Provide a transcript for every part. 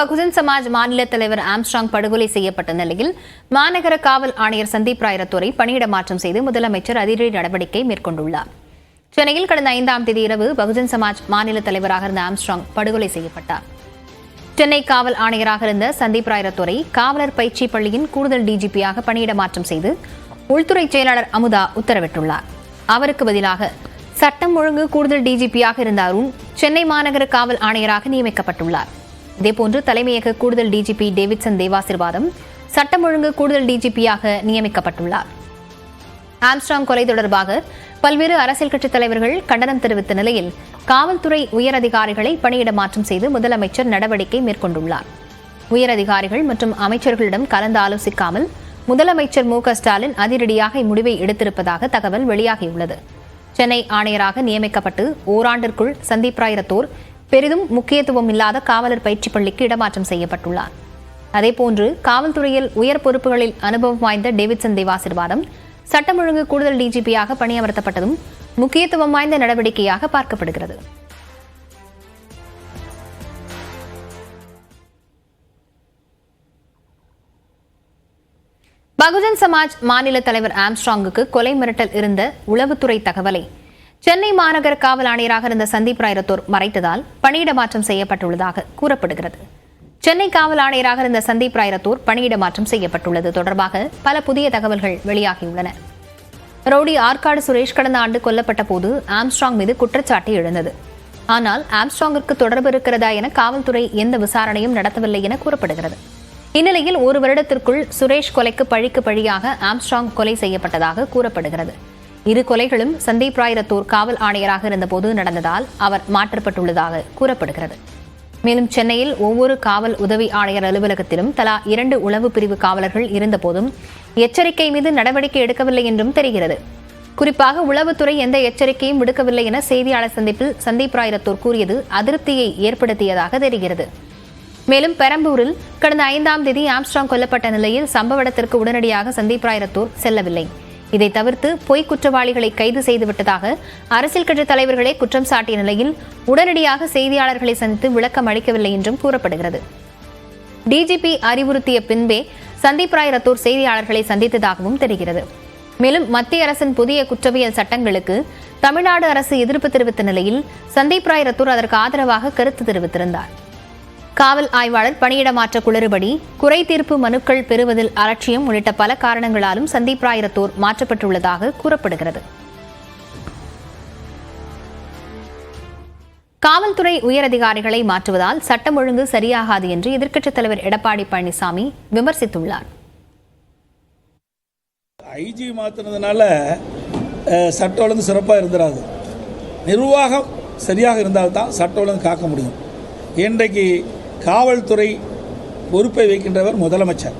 பகுஜன் சமாஜ் மாநில தலைவர் ஆம்ஸ்ட்ராங் படுகொலை செய்யப்பட்ட நிலையில் மாநகர காவல் ஆணையர் சந்தீப் ராய் ரத்தோரை பணியிட மாற்றம் செய்து முதலமைச்சர் அதிரடி நடவடிக்கை மேற்கொண்டுள்ளார். சென்னையில் கடந்த ஐந்தாம் தேதி இரவு பகுஜன் சமாஜ் மாநில தலைவராக இருந்த ஆம்ஸ்ட்ராங் படுகொலை செய்யப்பட்டார். சென்னை காவல் ஆணையராக இருந்த சந்தீப் ராய் ரத்தோரை காவலர் பயிற்சி பள்ளியின் கூடுதல் டிஜிபியாக பணியிட மாற்றம் செய்து உள்துறை செயலாளர் அமுதா உத்தரவிட்டுள்ளார். அவருக்கு பதிலாக சட்டம் ஒழுங்கு கூடுதல் டிஜிபியாக இருந்த அருண் சென்னை மாநகர காவல் ஆணையராக நியமிக்கப்பட்டுள்ளார். இதேபோன்று தலைமையக கூடுதல் டிஜிபி டேவிட்சன் தேவாசிர்வாதம் சட்டம் ஒழுங்கு கூடுதல் டிஜிபியாக நியமிக்கப்பட்டுள்ளார். ஆம்ஸ்ட்ராங் கொலை தொடர்பாக பல்வேறு அரசியல் கட்சித் தலைவர்கள் கண்டனம் தெரிவித்த நிலையில் காவல்துறை உயரதிகாரிகளை பணியிட மாற்றம் செய்து முதலமைச்சர் நடவடிக்கை மேற்கொண்டுள்ளார். உயரதிகாரிகள் மற்றும் அமைச்சர்களிடம் கலந்து ஆலோசிக்காமல் முதலமைச்சர் மு ஸ்டாலின் அதிரடியாக இம்முடிவை எடுத்திருப்பதாக தகவல் வெளியாகியுள்ளது. சென்னை ஆணையராக நியமிக்கப்பட்டு ஓராண்டிற்குள் சந்தீப் ராய் ரத்தோர் பெரிதும் முக்கியத்துவம் இல்லாத காவலர் பயிற்சி பள்ளிக்கு இடமாற்றம் செய்யப்பட்டுள்ளார். அதேபோன்று காவல்துறையில் உயர் பொறுப்புகளில் அனுபவம் வாய்ந்த டேவிட்சன் தேவாசிர்வாதம் சட்டம் ஒழுங்கு கூடுதல் டிஜிபியாக பணியமர்த்தப்பட்டதும் முக்கியத்துவம் வாய்ந்த நடவடிக்கையாக பார்க்கப்படுகிறது. பகுஜன் சமாஜ் மாநில தலைவர் ஆம்ஸ்ட்ராங்குக்கு கொலை மிரட்டல் இருந்த உளவுத்துறை தகவலை சென்னை மாநகர காவல் ஆணையராக இருந்த சந்தீப் ராய் ரத்தோர் மறைத்ததால் பணியிட மாற்றம் செய்யப்பட்டுள்ளதாக கூறப்படுகிறது. சென்னை காவல் ஆணையராக இருந்த சந்தீப் ராய் ரத்தோர் பணியிட மாற்றம் செய்யப்பட்டுள்ளது தொடர்பாக பல புதிய தகவல்கள் வெளியாகியுள்ளன. ரவுடி ஆற்காடு சுரேஷ் கடந்த ஆண்டு கொல்லப்பட்ட போது ஆம்ஸ்ட்ராங் மீது குற்றச்சாட்டு எழுந்தது. ஆனால் ஆம்ஸ்ட்ராங்கிற்கு தொடர்பு இருக்கிறதா என காவல்துறை எந்த விசாரணையும் நடத்தவில்லை என கூறப்படுகிறது. இந்நிலையில் ஒரு வருடத்திற்குள் சுரேஷ் கொலைக்கு பழிக்கு பழியாக ஆம்ஸ்ட்ராங் கொலை செய்யப்பட்டதாக கூறப்படுகிறது. இரு கொலைகளும் சந்தீப் ராய்ரத்தூர் காவல் ஆணையராக இருந்தபோது நடந்ததால் அவர் மாற்றப்பட்டுள்ளதாக கூறப்படுகிறது. மேலும் சென்னையில் ஒவ்வொரு காவல் உதவி ஆணையர் அலுவலகத்திலும் தலா இரண்டு உளவு பிரிவு காவலர்கள் இருந்தபோதும் எச்சரிக்கை மீது நடவடிக்கை எடுக்கவில்லை என்றும் தெரிகிறது. குறிப்பாக உளவுத்துறை எந்த எச்சரிக்கையும் விடுக்கவில்லை என செய்தியாளர் சந்திப்பில் சந்தீப் ராய் ரத்தோர் கூறியது அதிருப்தியை ஏற்படுத்தியதாக தெரிகிறது. மேலும் பெரம்பூரில் கடந்த ஐந்தாம் தேதி ஆம்ஸ்ட்ராங் கொல்லப்பட்ட நிலையில் சம்பவ இடத்திற்கு உடனடியாக சந்தீப் ராய் ரத்தோர் செல்லவில்லை. இதை தவிர்த்து பொய் குற்றவாளிகளை கைது செய்துவிட்டதாக அரசியல் கட்சித் தலைவர்களே குற்றம் சாட்டிய நிலையில் உடனடியாக செய்தியாளர்களை சந்தித்து விளக்கம் அளிக்கவில்லை என்றும் கூறப்படுகிறது. டிஜிபி அறிவுறுத்திய பின்பே சந்தீப் ராய் ரத்தோர் செய்தியாளர்களை சந்தித்ததாகவும் தெரிகிறது. மேலும் மத்திய அரசின் புதிய குற்றவியல் சட்டங்களுக்கு தமிழ்நாடு அரசு எதிர்ப்பு தெரிவித்த நிலையில் சந்தீப் ராய் ரத்தூர் அதற்கு ஆதரவாக கருத்து தெரிவித்திருந்தார். காவல் ஆய்வாளர் பணியிடமாற்ற குளறுபடி குறை தீர்ப்பு மனுக்கள் பெறுவதில் அலட்சியம் உள்ளிட்ட பல காரணங்களாலும் சந்தீப் ராயரத்தோர் மாற்றப்பட்டுள்ளதாக கூறப்படுகிறது. காவல்துறை உயரதிகாரிகளை மாற்றுவதால் சட்டம் ஒழுங்கு சரியாகாது என்று எதிர்க்கட்சித் தலைவர் எடப்பாடி பழனிசாமி விமர்சித்துள்ளார். ஐஜி மாற்றினதுனால சட்ட ஒழுங்கு சிறப்பாக இருந்துடாது நிர்வாகம் சரியாக இருந்தால்தான் சட்ட ஒழுங்கு காக்க முடியும். இன்றைக்கு காவல்துறை பொறுப்பை வைக்கின்றவர் முதலமைச்சர்.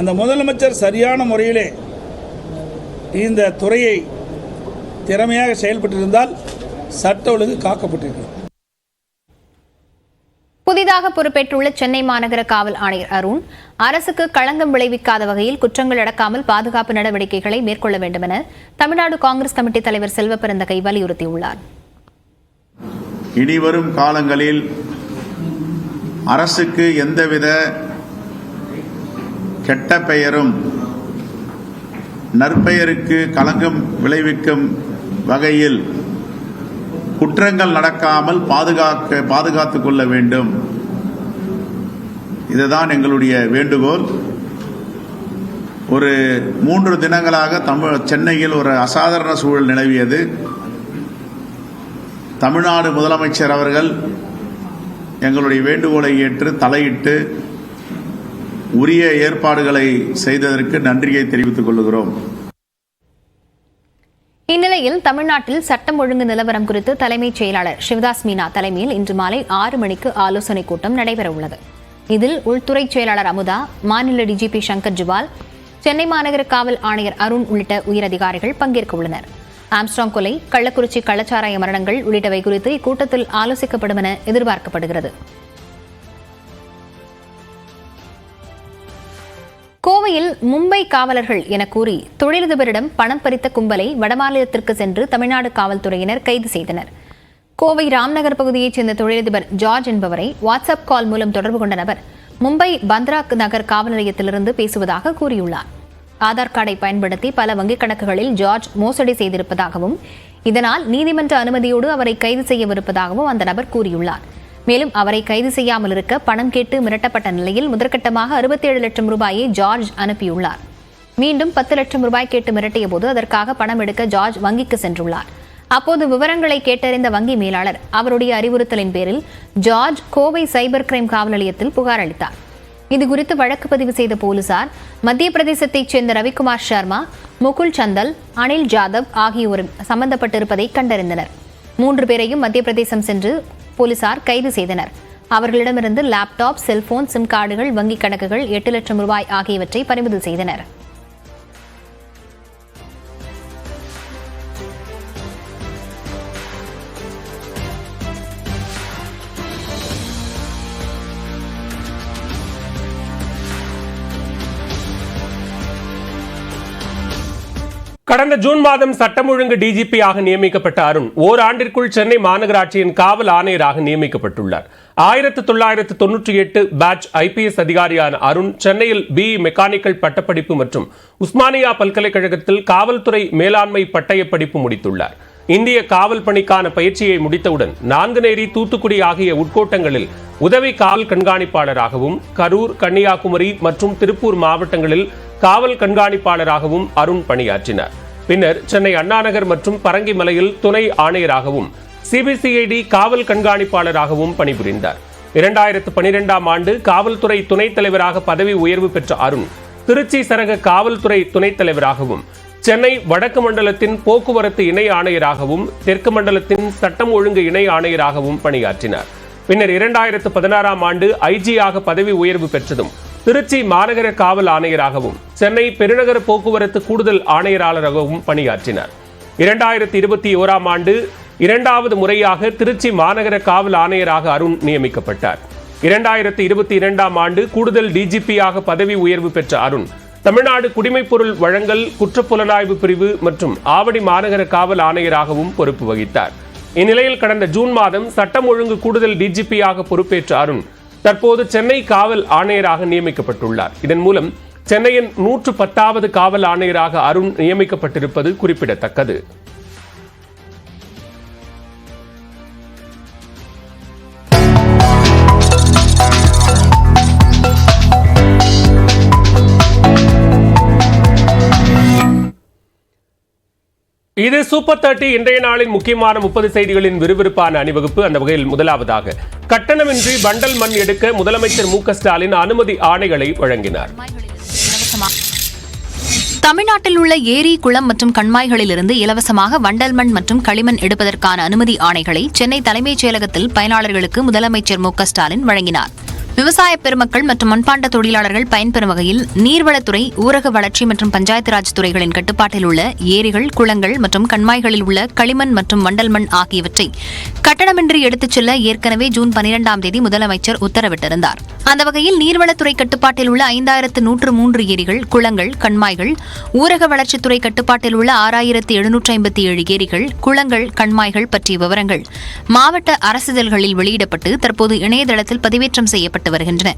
அந்த முதலமைச்சர் சரியான முறையிலே இந்த துறையை திறமையாக செயல்பட்டிருந்தால் சட்ட ஒழுங்கு காக்கப்பட்டிருக்கிறது புதிதாக பொறுப்பேற்றுள்ள சென்னை மாநகர காவல் ஆணையர் அருண் அரசுக்கு களங்கம் விளைவிக்காத வகையில் குற்றங்கள் நடக்காமல் பாதுகாப்பு நடவடிக்கைகளை மேற்கொள்ள வேண்டும் என தமிழ்நாடு காங்கிரஸ் கமிட்டி தலைவர் செல்வ பெருந்தகை வலியுறுத்தியுள்ளார். இனிவரும் காலங்களில் அரசுக்கு எந்தவித கெட்ட பெயரும் நற்பெயருக்கு களங்கம் விளைவிக்கும் வகையில் குற்றங்கள் நடக்காமல் பாதுகாக்க பாதுகாத்துக் கொள்ள வேண்டும். இதுதான் எங்களுடைய வேண்டுகோள். ஒரு மூன்று தினங்களாக தமிழ் சென்னையில் ஒரு அசாதாரண சூழல் நிலவியது. தமிழ்நாடு முதலமைச்சர் அவர்கள் எங்களுடைய வேண்டுகோளை ஏற்று தலையிட்டு உரிய ஏற்பாடுகளை செய்ததற்கு நன்றியை தெரிவித்துக் கொள்கிறோம் இந்நிலையில் தமிழ்நாட்டில் சட்டம் ஒழுங்கு நிலவரம் குறித்து தலைமைச் செயலாளர் சிவதாஸ் மீனா தலைமையில் இன்று மாலை ஆறு மணிக்கு ஆலோசனைக் கூட்டம் நடைபெறவுள்ளது. இதில் உள்துறை செயலாளர் அமுதா மாநில டிஜிபி சங்கர் ஜுவால் சென்னை மாநகர காவல் ஆணையர் அருண் உள்ளிட்ட உயரதிகாரிகள் பங்கேற்க உள்ளனர் ஆம்ஸ்ட்ராங் கொலை கள்ளக்குறிச்சி கள்ளச்சாராய மரணங்கள் உள்ளிட்டவை குறித்து இக்கூட்டத்தில் ஆலோசிக்கப்படும் என எதிர்பார்க்கப்படுகிறது. கோவையில் மும்பை காவலர்கள் என கூறி தொழிலதிபரிடம் பணம் பறித்த கும்பலை வடமாநிலத்திற்கு சென்று தமிழ்நாடு காவல்துறையினர் கைது செய்தனர். கோவை ராம்நகர் பகுதியைச் சேர்ந்த தொழிலதிபர் ஜார்ஜ் என்பவரை வாட்ஸ்அப் கால் மூலம் தொடர்பு கொண்ட நபர் மும்பை பந்த்ரா நகர் காவல் நிலையத்திலிருந்து பேசுவதாக கூறியுள்ளார். ஆதார் கார்டை பயன்படுத்தி பல வங்கிக் கணக்குகளில் ஜார்ஜ் மோசடி செய்திருப்பதாகவும் இதனால் நீதிமன்ற அனுமதியோடு அவரை கைது செய்யவிருப்பதாகவும் அந்த நபர் கூறியுள்ளார். மேலும் அவரை கைது செய்யாமல் இருக்க பணம் கேட்டு மிரட்டப்பட்ட நிலையில் முதற்கட்டமாக அறுபத்தி ஏழு லட்சம் ரூபாயை ஜார்ஜ் அனுப்பியுள்ளார். மீண்டும் பத்து லட்சம் ரூபாய் கேட்டு மிரட்டிய போது அதற்காக பணம் எடுக்க ஜார்ஜ் வங்கிக்கு சென்றுள்ளார். அப்போது விவரங்களை கேட்டறிந்த வங்கி மேலாளர் அவருடைய அறிவுறுத்தலின் பேரில் ஜார்ஜ் கோவை சைபர் கிரைம் காவல் நிலையத்தில் புகார் அளித்தார். இதுகுறித்து வழக்கு பதிவு செய்த போலீசார் மத்திய பிரதேசத்தைச் சேர்ந்த ரவிக்குமார் சர்மா முகுல் சந்தல் அனில் ஜாதவ் ஆகியோரும் சம்பந்தப்பட்டிருப்பதை கண்டறிந்தனர். மூன்று பேரையும் மத்திய பிரதேசம் சென்று போலீசார் கைது செய்தனர். அவர்களிடமிருந்து லேப்டாப் செல்போன் சிம் கார்டுகள் வங்கிக் கணக்குகள் எட்டு லட்சம் ரூபாய் ஆகியவற்றை பறிமுதல் செய்தனர். கடந்த ஜூன் மாதம் சட்டம் ஒழுங்கு டிஜிபியாக நியமிக்கப்பட்ட அருண் ஓராண்டிற்குள் சென்னை மாநகராட்சியின் காவல் ஆணையராக நியமிக்கப்பட்டுள்ளார். ஆயிரத்து தொள்ளாயிரத்து தொன்னூற்றி எட்டு பேட்ச் ஐபிஎஸ் அதிகாரியான அருண் சென்னையில் பி மெக்கானிக்கல் பட்டப்படிப்பு மற்றும் உஸ்மானியா பல்கலைக்கழகத்தில் காவல்துறை மேலாண்மை பட்டய படிப்பு முடித்துள்ளார். இந்திய காவல் பணிக்கான பயிற்சியை முடித்தவுடன் நான்குநேரி தூத்துக்குடி ஆகிய உட்கோட்டங்களில் உதவி காவல் கண்காணிப்பாளராகவும் கரூர் கன்னியாகுமரி மற்றும் திருப்பூர் மாவட்டங்களில் காவல் கண்காணிப்பாளராகவும் அருண் பணியாற்றினார். பின்னர் சென்னை அண்ணாநகர் மற்றும் பரங்கிமலையில் துணை ஆணையராகவும் சிபிசிஐடி காவல் கண்காணிப்பாளராகவும் பணிபுரிந்தார். இரண்டாயிரத்து பனிரெண்டாம் ஆண்டு காவல்துறை துணைத் தலைவராக பதவி உயர்வு பெற்ற அருண் திருச்சி சரக காவல்துறை துணைத் தலைவராகவும் சென்னை வடக்கு மண்டலத்தின் போக்குவரத்து இணை ஆணையராகவும் தெற்கு மண்டலத்தின் சட்டம் ஒழுங்கு இணை ஆணையராகவும் பணியாற்றினார். பின்னர் இரண்டாயிரத்து பதினாறாம் ஆண்டு ஐஜியாக பதவி உயர்வு பெற்றதும் திருச்சி மாநகர காவல் ஆணையராகவும் சென்னை பெருநகர போக்குவரத்து கூடுதல் ஆணையராளராகவும் பணியாற்றினார். இரண்டாயிரத்தி இருபத்தி ஓராம் ஆண்டு இரண்டாவது முறையாக திருச்சி மாநகர காவல் ஆணையராக அருண் நியமிக்கப்பட்டார். இரண்டாயிரத்தி இருபத்தி இரண்டாம் ஆண்டு கூடுதல் டிஜிபியாக பதவி உயர்வு பெற்ற அருண் தமிழ்நாடு குடிமைப்பொருள் வழங்கல் குற்றப்புலனாய்வு பிரிவு மற்றும் ஆவடி மாநகர காவல் ஆணையராகவும் பொறுப்பு வகித்தார். இந்நிலையில் கடந்த ஜூன் மாதம் சட்டம் ஒழுங்கு கூடுதல் டிஜிபியாக பொறுப்பேற்ற அருண் தற்போது சென்னை காவல் ஆணையராக நியமிக்கப்பட்டுள்ளார். இதன் மூலம் சென்னையின் நூற்று பத்தாவது காவல் ஆணையராக அருண் நியமிக்கப்பட்டிருப்பது குறிப்பிடத்தக்கது. இது சூப்பர் தேர்ட்டி இன்றைய நாளின் முக்கியமான முப்பது செய்திகளின் விறுவிறுப்பான அணிவகுப்பு. அந்த வகையில் முதலாவதாக கட்டணமின்றி பண்டல் மண் எடுக்க முதலமைச்சர் மு ஸ்டாலின் அனுமதி ஆணைகளை வழங்கினார். தமிழ்நாட்டில் உள்ள ஏரி குளம் மற்றும் கண்மாய்களிலிருந்து இலவசமாக வண்டல் மண் மற்றும் களிமண் எடுப்பதற்கான அனுமதி ஆணைகளை சென்னை தலைமைச் செயலகத்தில் பயனாளர்களுக்கு முதலமைச்சர் மு க ஸ்டாலின் வழங்கினார். விவசாய பெருமக்கள் மற்றும் மண்பாண்ட தொழிலாளர்கள் பயன்பெறும் வகையில் நீர்வளத்துறை ஊரக வளர்ச்சி மற்றும் பஞ்சாயத்து ராஜ் துறைகளின் கட்டுப்பாட்டில் உள்ள ஏரிகள் குளங்கள் மற்றும் கண்மாய்களில் உள்ள களிமண் மற்றும் வண்டல் மண் ஆகியவற்றை கட்டணமின்றி எடுத்துச் செல்ல ஏற்கனவே ஜூன் பனிரெண்டாம் தேதி முதலமைச்சர் உத்தரவிட்டிருந்தார். அந்த வகையில் நீர்வளத்துறை கட்டுப்பாட்டில் உள்ள ஐந்தாயிரத்து நூற்று மூன்று ஏரிகள் குளங்கள் கண்மாய்கள் ஊரக வளர்ச்சித்துறை கட்டுப்பாட்டில் உள்ள ஆறாயிரத்து எழுநூற்று ஐம்பத்தி ஏழு ஏரிகள் குளங்கள் கண்மாய்கள் பற்றிய விவரங்கள் மாவட்ட அரசிதழ்களில் வெளியிடப்பட்டு தற்போது இணையதளத்தில் பதிவேற்றம் செய்யப்பட்டு வருகின்றன.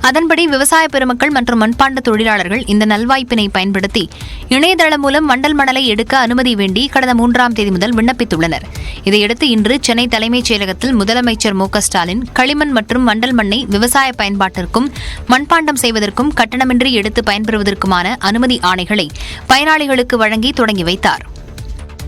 அதன்படி விவசாய பெருமக்கள் மற்றும் மண்பாண்ட தொழிலாளர்கள் இந்த நல்வாய்ப்பினை பயன்படுத்தி இணையதளம் மூலம் வண்டல் மணலை எடுக்க அனுமதி வேண்டி கடந்த மூன்றாம் தேதி முதல் விண்ணப்பித்துள்ளனர். இதையடுத்து இன்று சென்னை தலைமைச் செயலகத்தில் முதலமைச்சர் மு ஸ்டாலின் களிமண் மற்றும் வண்டல் மண்ணை விவசாய பயன்பாட்டிற்கும் மண்பாண்டம் செய்வதற்கும் கட்டணமின்றி எடுத்து பயன்பெறுவதற்குமான அனுமதி ஆணைகளை பயனாளிகளுக்கு வழங்கி தொடங்கி வைத்தார்.